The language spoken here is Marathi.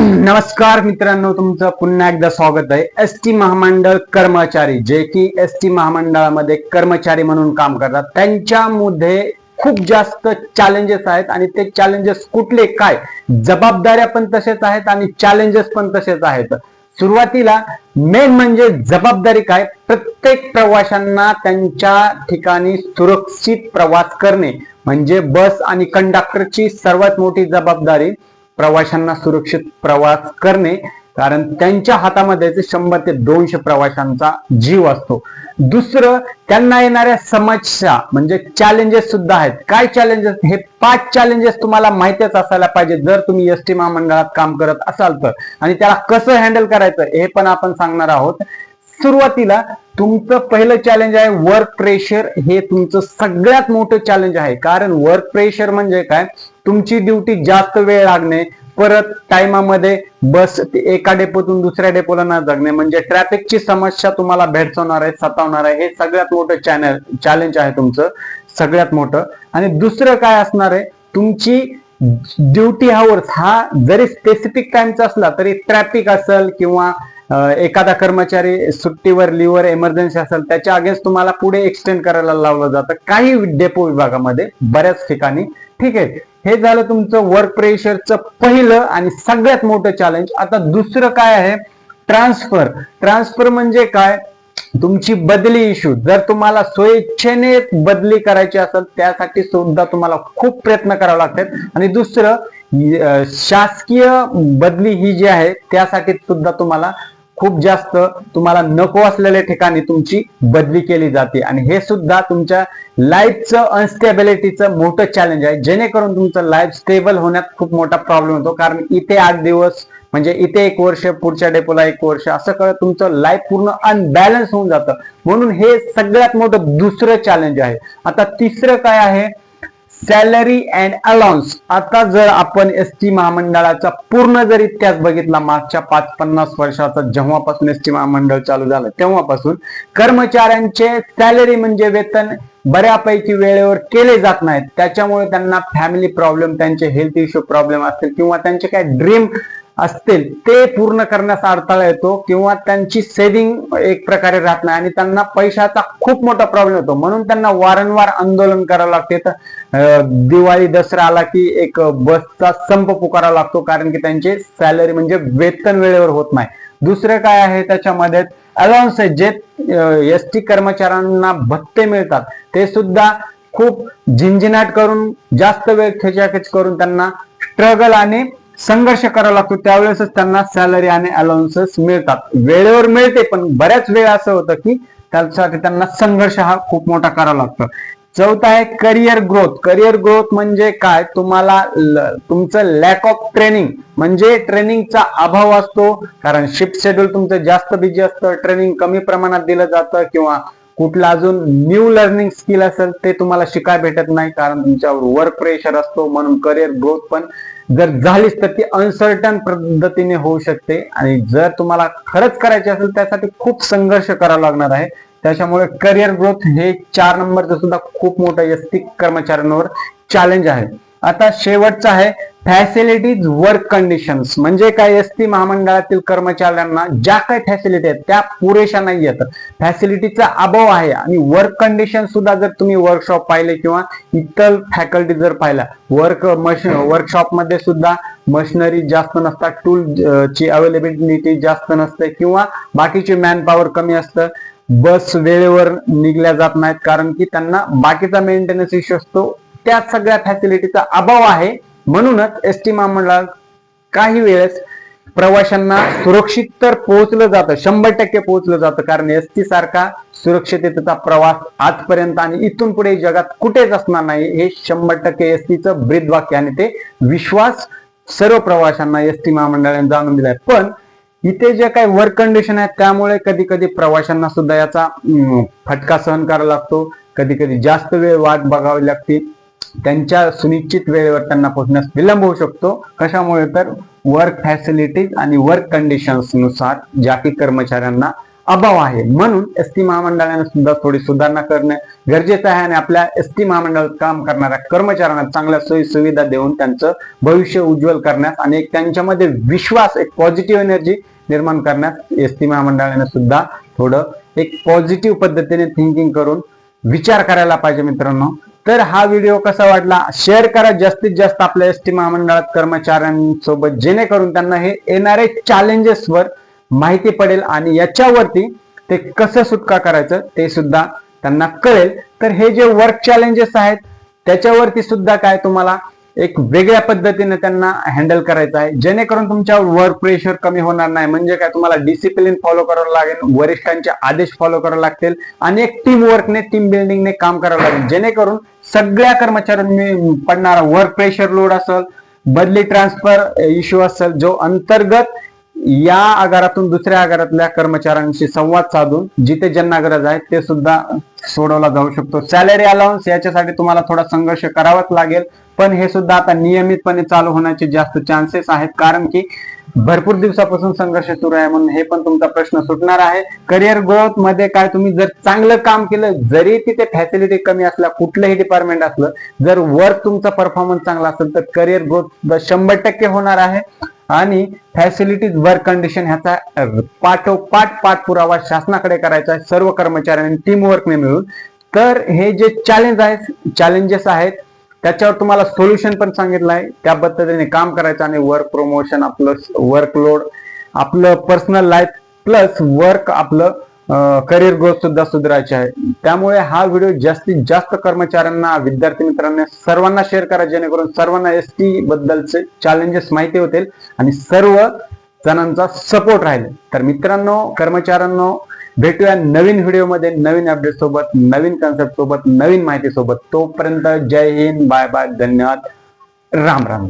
नमस्कार मित्रांनो तुमचं पुन्हा एकदा स्वागत आहे. एस टी महामंडळ कर्मचारी जे की एस टी महामंडळामध्ये कर्मचारी म्हणून काम करतात त्यांच्यामध्ये खूप जास्त चॅलेंजेस आहेत आणि ते चॅलेंजेस कुठले काय? जबाबदाऱ्या पण तसेच आहेत आणि चॅलेंजेस पण तसेच आहेत. सुरुवातीला मेन म्हणजे जबाबदारी काय? प्रत्येक प्रवाशांना त्यांच्या ठिकाणी सुरक्षित प्रवास करणे. म्हणजे बस आणि कंडक्टरची सर्वात मोठी जबाबदारी प्रवाशांना सुरक्षित प्रवास करणे कारण त्यांच्या हातामध्ये शंभर ते दोनशे प्रवाशांचा जीव असतो. दुसरं त्यांना येणाऱ्या समस्या म्हणजे चॅलेंजेस सुद्धा आहेत. काय चॅलेंजेस हे पाच चॅलेंजेस तुम्हाला माहितीच असायला पाहिजे. जर तुम्ही एस टी महामंडळात काम करत असाल तर. आणि त्याला कसं हँडल करायचं हे पण आपण सांगणार आहोत. सुरुवातीला तुमचं पहिलं चॅलेंज आहे वर्क प्रेशर हे तुमचं सगळ्यात मोठं चॅलेंज आहे. कारण वर्क प्रेशर म्हणजे काय? तुमची ड्युटी जास्त वेळ लागणे परत टायमामध्ये बस एका डेपोतून दुसऱ्या डेपोला न जगणे म्हणजे ट्रॅफिकची समस्या तुम्हाला भेडसवणार आहे सतावणार आहे हे सगळ्यात मोठं चॅनल चॅलेंज आहे तुमचं सगळ्यात मोठं. आणि दुसरं काय असणार आहे? तुमची ड्युटी आवर्स हा जरी स्पेसिफिक टाइमचा असला तरी ट्रॅफिक असेल किंवा एखादा कर्मचारी सुट्टीवर लिव्हर एमर्जन्सी असेल त्याच्या अगेन्स्ट तुम्हाला पुढे एक्सटेंड करायला लावलं जातं. काही डेपो विभागामध्ये बऱ्याच ठिकाणी. ठीक आहे. हे झालं तुमचं वर्क प्रेशरचं पहिलं आणि सगळ्यात मोठं चॅलेंज आता दुसरं काय आहे? ट्रान्सफर ट्रान्सफर म्हणजे काय? तुमची बदली इश्यू जर तुम्हाला स्वेच्छेने बदली करायची असेल त्यासाठी सुद्धा तुम्हाला खूप प्रयत्न करावे लागतात. आणि दुसरं शासकीय बदली ही जी आहे त्यासाठी सुद्धा तुम्हाला खूप जास्त तुम्हाला नको असलेल्या ठिकाणी तुमची बदली केली जाते. आणि हे सुद्धा तुमच्या लाईफचं अनस्टेबिलिटीचं मोठं चॅलेंज आहे. जेणेकरून तुमचं लाईफ स्टेबल होण्यात खूप मोठा प्रॉब्लेम होतो कारण इथे आठ दिवस म्हणजे इथे एक वर्ष पुढच्या डेपोला एक वर्ष असं कळत तुमचं लाईफ पूर्ण अनबॅलन्स होऊन जातं. म्हणून हे सगळ्यात मोठं दुसरं चॅलेंज आहे. आता तिसरं काय आहे? सॅलरी अँड अलाउन्स आता जर आपण एस टी महामंडळाचा पूर्ण जर इतिहास बघितला मागच्या पाच पन्नास वर्षाचा जेव्हापासून एस टी महामंडळ चालू झालं तेव्हापासून कर्मचाऱ्यांचे सॅलरी म्हणजे वेतन बऱ्यापैकी वेळेवर केले जात नाहीत. त्याच्यामुळे त्यांना फॅमिली प्रॉब्लेम त्यांचे हेल्थ इश्यू प्रॉब्लेम असतील किंवा त्यांचे काय ड्रीम असतील ते पूर्ण करण्यास अडथळा येतो किंवा त्यांची सेव्हिंग एक प्रकारे राहत नाही आणि त्यांना पैशाचा खूप मोठा प्रॉब्लेम होतो म्हणून त्यांना वारंवार आंदोलन करावं लागते. तर दिवाळी दसरा आला की एक बसचा संप पुकारावा लागतो कारण की त्यांचे सॅलरी म्हणजे वेतन वेळेवर होत नाही. दुसरं काय आहे त्याच्यामध्ये? अलाउन्स जे एस टी कर्मचाऱ्यांना भत्ते मिळतात. ते सुद्धा खूप झिंझिनाट करून जास्त वेळ खेचाखेच करून त्यांना स्ट्रगल आणि संघर्ष करावा लागतो. त्यावेळेसच त्यांना सॅलरी आणि अलाउन्सेस मिळतात. वेळेवर मिळते पण बऱ्याच वेळ असं होतं की त्यासाठी त्यांना संघर्ष हा खूप मोठा करावा लागतो. चौथा आहे करिअर ग्रोथ करिअर ग्रोथ म्हणजे काय? तुम्हाला तुमचं लॅक ऑफ ट्रेनिंग म्हणजे ट्रेनिंगचा अभाव असतो. कारण शिफ्ट शेड्यूल तुमचं जास्त बिझी असतं ट्रेनिंग कमी प्रमाणात दिलं जातं किंवा कुठलं अजून न्यू लर्निंग स्किल असेल ते तुम्हाला शिकाय भेटत नाही कारण तुमच्यावर वर्क प्रेशर असतो. म्हणून करिअर ग्रोथ पण जर झालीच तर ती अनसर्टन पद्धतीने होऊ शकते. आणि जर तुम्हाला खरंच करायचे असेल त्यासाठी खूप संघर्ष करावा लागणार आहे. त्याच्यामुळे करिअर ग्रोथ हे चार नंबरचं सुद्धा खूप मोठं एस कर्मचाऱ्यांवर चॅलेंज आहे. आता शेवटचा आहे फॅसिलिटीज वर्क कंडिशन्स म्हणजे काय? एस टी महामंडळातील कर्मचाऱ्यांना ज्या काही फॅसिलिटी आहेत त्या पुरेशा नाही आहेत. फॅसिलिटीचा अभाव आहे आणि वर्क कंडिशन सुद्धा जर तुम्ही वर्कशॉप पाहिले किंवा इतर फॅकल्टी जर पाहिल्या वर्क मशीन वर्कशॉपमध्ये सुद्धा मशिनरी जास्त नसतात टूल ची अवेलेबिलिटी जास्त नसते किंवा बाकीचे मॅन पॉवर कमी असतं. बस वेळेवर निघल्या जात नाहीत कारण की त्यांना बाकीचा मेंटेनन्स इश्यू असतो त्या सगळ्या फॅसिलिटीचा अभाव आहे. म्हणूनच एस टी महामंडळात काही वेळेस प्रवाशांना सुरक्षित तर पोहोचलं जातं. शंभर टक्के पोहोचलं जातं. कारण एस टी सारखा सुरक्षिततेचा प्रवास आजपर्यंत आणि इथून पुढे जगात कुठेच असणार नाही हे शंभर टक्के एस टीचं ब्रीदवाक्य आणि ते विश्वास सर्व प्रवाशांना एस टी महामंडळाने जाणून दिलाय. पण इथे जे काही वर्क कंडिशन आहेत त्यामुळे कधी कधी प्रवाशांना सुद्धा याचा फटका सहन करावा लागतो. कधी कधी जास्त वेळ वाट बघावी लागते. त्यांच्या सुनिश्चित वेळेवर त्यांना पोहोचण्यास विलंब होऊ शकतो. कशामुळे तर वर्क फॅसिलिटीज आणि वर्क कंडिशन्सनुसार ज्या की कर्मचाऱ्यांना अभाव आहे. म्हणून एस टी महामंडळाने सुद्धा थोडी सुधारणा करणे गरजेचं आहे आणि आपल्या एस टी महामंडळात काम करणाऱ्या कर्मचाऱ्यांना चांगल्या सोयी सुविधा देऊन त्यांचं भविष्य उज्ज्वल करण्यास आणि एक त्यांच्यामध्ये विश्वास एक पॉझिटिव्ह एनर्जी निर्माण करण्यास एस टी महामंडळाने सुद्धा थोडं एक पॉझिटिव्ह पद्धतीने थिंकिंग करून विचार करायला पाहिजे मित्रांनो. तर हा व्हिडिओ कसा वाटला? शेअर करा. जास्तीत जास्त आपल्या एस टी महामंडळात कर्मचाऱ्यांसोबत जेणेकरून त्यांना हे येणारे चॅलेंजेसवर वर माहिती पडेल आणि याच्यावरती ते कसं सुटका करायचं ते सुद्धा त्यांना कळेल. तर हे जे वर्क चॅलेंजेस आहेत त्याच्यावरती सुद्धा काय तुम्हाला एक वेगळ्या पद्धतीने त्यांना हँडल करायचं आहे. जेणेकरून तुमच्यावर वर्क प्रेशर कमी होणार नाही. म्हणजे काय? तुम्हाला डिसिप्लिन फॉलो करावं लागेल वरिष्ठांचे आदेश फॉलो करावे लागतील आणि एक टीम वर्कने टीम बिल्डिंगने काम करावं लागेल. जेणेकरून सगळ्या कर्मचाऱ्यांनी पडणारा वर्क प्रेशर लोड असेल बदली ट्रान्सफर इश्यू असेल जो अंतर्गत या आगारातून दुसऱ्या आगारातल्या कर्मचाऱ्यांशी संवाद साधून जिथे ज्यांना गरज आहे ते सुद्धा सोडवला जाऊ शकतो. सॅलरी अलाउन्स याच्यासाठी तुम्हाला थोडा संघर्ष करावाच लागेल पण हे सुद्धा आता नियमितपणे चालू होण्याचे जास्त चान्सेस आहेत कारण की भरपूर दिवसापासून संघर्ष सुरू आहे म्हणून हे पण तुमचा प्रश्न सुटणार आहे. करिअर ग्रोथमध्ये काय तुम्ही जर चांगलं काम केलं जरी तिथे फॅसिलिटी कमी असल्या कुठलंही डिपार्टमेंट असलं जर वर्क तुमचा परफॉर्मन्स चांगला असेल तर करिअर ग्रोथ शंभर टक्के होणार आहे. आणि फॅसिलिटीज वर्क कंडिशन ह्याचा पाठोपाठ पाठपुरावा शासनाकडे करायचा आहे. सर्व कर्मचाऱ्यांनी टीम वर्कने मिळून. तर हे जे चॅलेंज आहेत चॅलेंजेस आहेत त्याच्यावर तुम्हाला सोल्युशन पण सांगितलं आहे. त्या पद्धतीने काम करायचं आणि वर्क प्रमोशन आपलं वर्कलोड आपलं पर्सनल लाईफ प्लस वर्क आपलं करिअर ग्रोथ सुद्धा सुधारायची आहे. त्यामुळे हा व्हिडिओ जास्तीत जास्त कर्मचाऱ्यांना विद्यार्थी मित्रांना सर्वांना शेअर करा जेणेकरून सर्वांना एस टी बद्दलचे चॅलेंजेस माहिती होतील आणि सर्व जणांचा सपोर्ट राहील. तर मित्रांनो कर्मचाऱ्यांनो भेटूया नवीन व्हिडिओमध्ये नवीन अपडेट सोबत नवीन कन्सेप्ट सोबत नवीन माहिती सोबत. तोपर्यंत जय हिंद बाय बाय धन्यवाद. राम राम.